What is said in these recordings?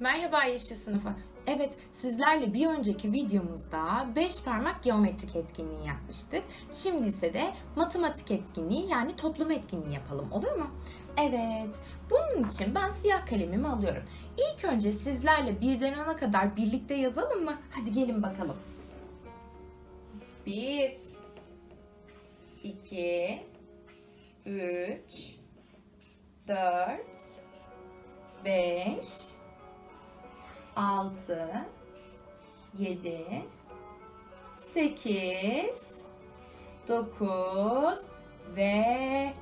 Merhaba Yeşil Sınıfı. Evet, sizlerle bir önceki videomuzda 5 parmak geometrik etkinliği yapmıştık. Şimdi ise de matematik etkinliği yani toplum etkinliği yapalım olur mu? Evet, bunun için ben siyah kalemimi alıyorum. İlk önce sizlerle birden ona kadar birlikte yazalım mı? Hadi gelin bakalım. 1 2 3 4 5 6 7 8 9 ve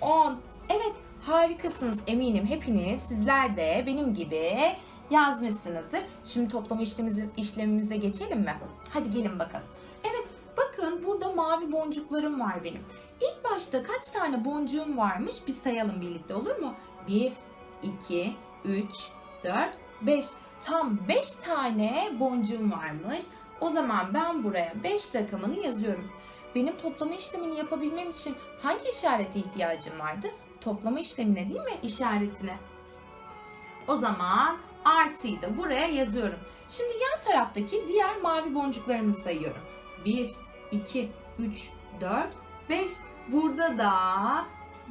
10. Evet, harikasınız eminim hepiniz sizler de benim gibi yazmışsınızdır. Şimdi toplama işlemimize, işlemimize geçelim mi? Hadi gelin bakalım. Evet, bakın burada mavi boncuklarım var benim. İlk başta kaç tane boncuğum varmış bir sayalım birlikte olur mu? 1, 2, 3, 4, 5. Tam 5 tane boncuğum varmış. O zaman ben buraya 5 rakamını yazıyorum. Benim toplama işlemini yapabilmem için hangi işarete ihtiyacım vardı? Toplama işlemine değil mi? İşaretine. O zaman artıyı da buraya yazıyorum. Şimdi yan taraftaki diğer mavi boncuklarımı sayıyorum. 1, 2, 3, 4, 5. Burada da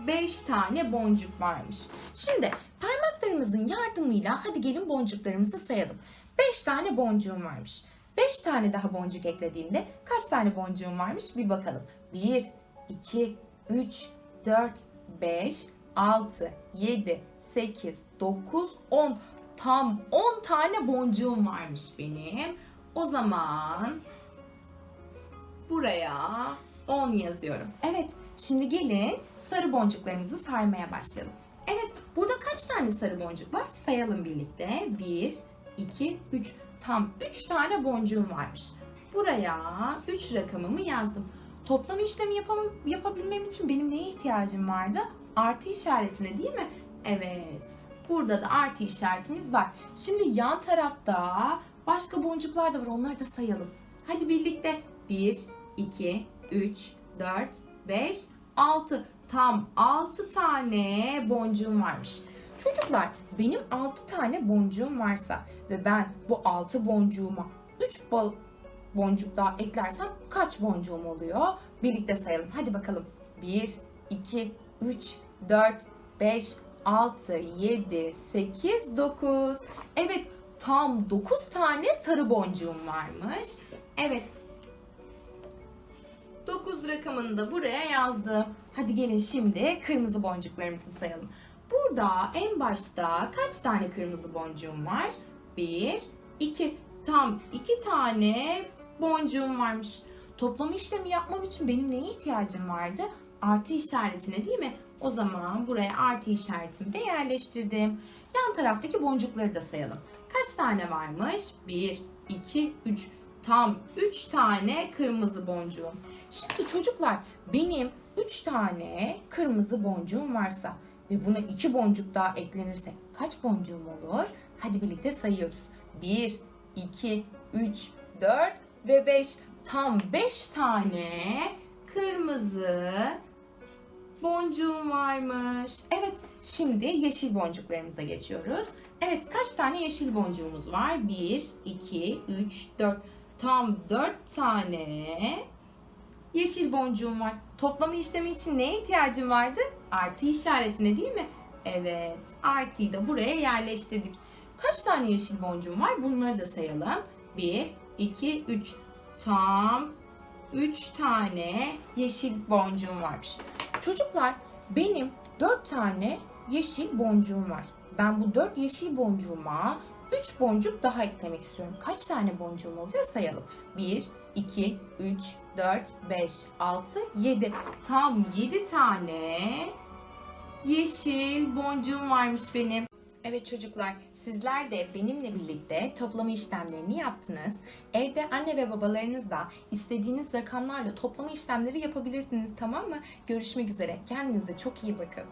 5 tane boncuk varmış. Şimdi parmaklarımızın yardımıyla hadi gelin boncuklarımızı sayalım. 5 tane boncuğum varmış. 5 tane daha boncuk eklediğimde kaç tane boncuğum varmış bir bakalım. 1, 2, 3, 4, 5, 6, 7, 8, 9, 10. Tam 10 tane boncuğum varmış benim. O zaman buraya 10 yazıyorum. Evet, şimdi gelin sarı boncuklarımızı saymaya başlayalım. Kaç tane sarı boncuk var? Sayalım birlikte. 1, 2, 3. Tam 3 tane boncuğum varmış. Buraya 3 rakamımı yazdım. Toplama işlemi yapam- yapabilmem için benim neye ihtiyacım vardı? Artı işaretine değil mi? Evet. Burada da artı işaretimiz var. Şimdi yan tarafta başka boncuklar da var. Onları da sayalım. Hadi birlikte. 1, 2, 3, 4, 5, 6. Tam 6 tane boncuğum varmış. Çocuklar benim 6 tane boncuğum varsa ve ben bu 6 boncuğuma 3 bal boncuk daha eklersem kaç boncuğum oluyor? Birlikte sayalım. Hadi bakalım. 1, 2, 3, 4, 5, 6, 7, 8, 9. Evet tam 9 tane sarı boncuğum varmış. Evet 9 rakamını da buraya yazdım. Hadi gelin şimdi kırmızı boncuklarımızı sayalım. Burada en başta kaç tane kırmızı boncuğum var? 1, 2. Tam 2 tane boncuğum varmış. Toplama işlemi yapmam için benim neye ihtiyacım vardı? Artı işaretine değil mi? O zaman buraya artı işaretimi de yerleştirdim. Yan taraftaki boncukları da sayalım. Kaç tane varmış? 1, 2, 3. Tam 3 tane kırmızı boncuğum. Şimdi çocuklar benim 3 tane kırmızı boncuğum varsa ve buna 2 boncuk daha eklenirse kaç boncuğum olur? Hadi birlikte sayıyoruz. 1, 2, 3, 4 ve 5. Tam 5 tane kırmızı boncuğum varmış. Evet, şimdi yeşil boncuklarımıza geçiyoruz. Evet, kaç tane yeşil boncuğumuz var? 1, 2, 3, 4. Tam 4 tane yeşil boncuğum var. Toplama işlemi için neye ihtiyacım vardı? Artı işaretine değil mi? Evet, artıyı da buraya yerleştirdik. Kaç tane yeşil boncuğum var? Bunları da sayalım. 1, 2, 3. Tam 3 tane yeşil boncuğum varmış. Çocuklar benim 4 tane yeşil boncuğum var. Ben bu 4 yeşil boncuğuma 3 boncuk daha eklemek istiyorum. Kaç tane boncuğum oluyor sayalım. 1, 2, 3, 4, 5, 6, 7. Tam 7 tane yeşil boncuğum varmış benim. Evet çocuklar, sizler de benimle birlikte toplama işlemlerini yaptınız. Evde anne ve babalarınızla istediğiniz rakamlarla toplama işlemleri yapabilirsiniz tamam mı? Görüşmek üzere. Kendinize çok iyi bakın.